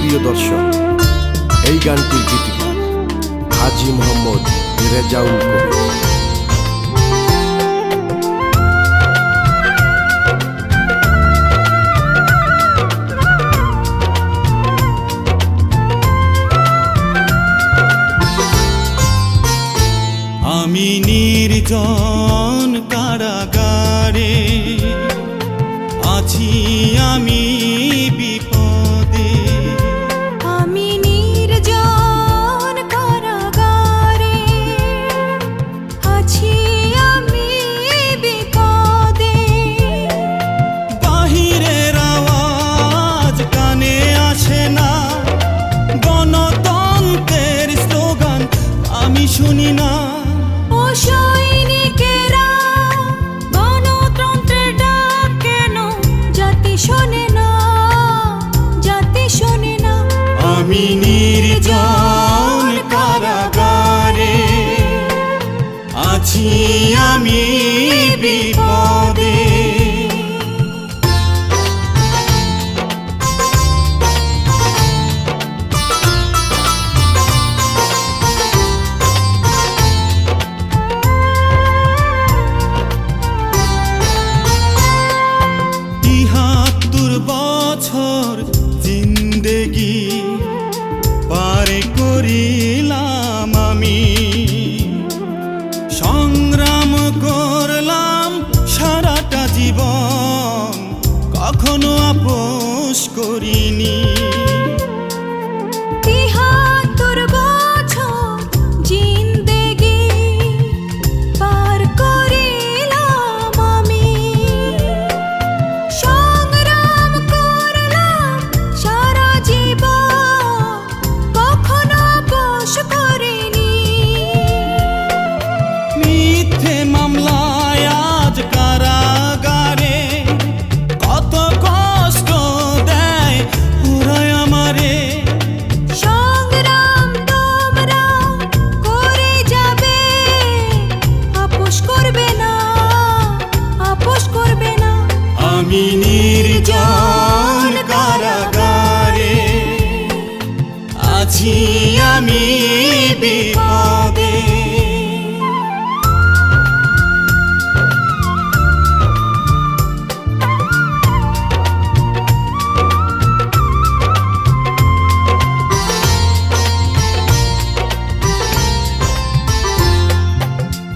প্রিয় দর্শক এই গানটির গীতিকার হাজি মোহাম্মদ রেজাউল কবির। আমি নির্জন কারাগারে আছি আমি আছি আমি বিপদে। তিহাত্তর বছর জিন্দেগি পার করিলাম আমি। কখনো আপোষ করিনি। আছি আমি বিপদে।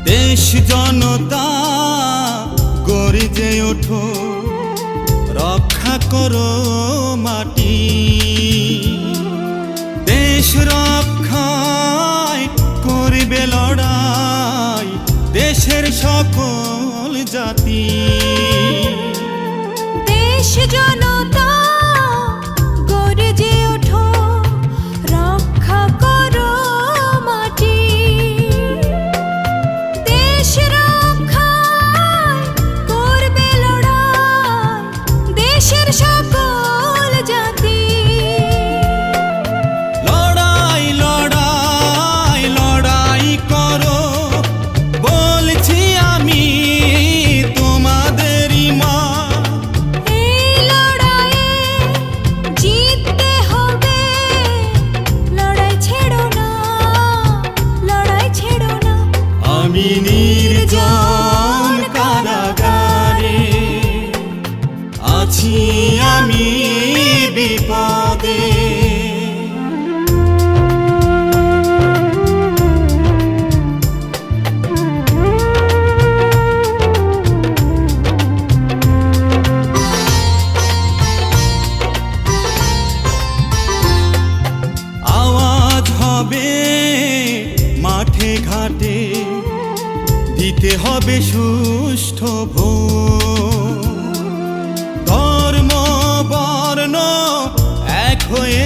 দেশ জনতা গরিজে ওঠো রক্ষা করো মাটি। দেশ রক্ষায় করিবে লড়াই দেশের সকল জাতি। দেশ জনতা আমি নির্জন কারাগারে আছি আমি বিপদে। হবে সুষ্ঠ ধর্ম বর্ণ এক হয়ে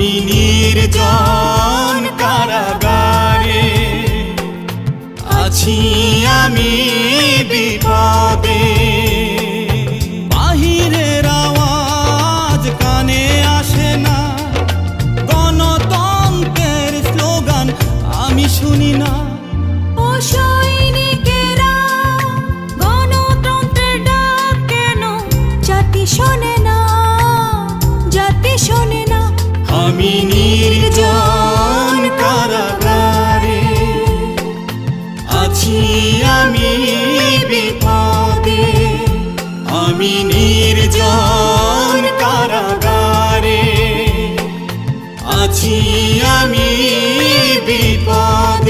আমি নির্জন কারাগারে আছি আমি বিপদে। নির্জন কারাগারে আছি আমি বিপদ।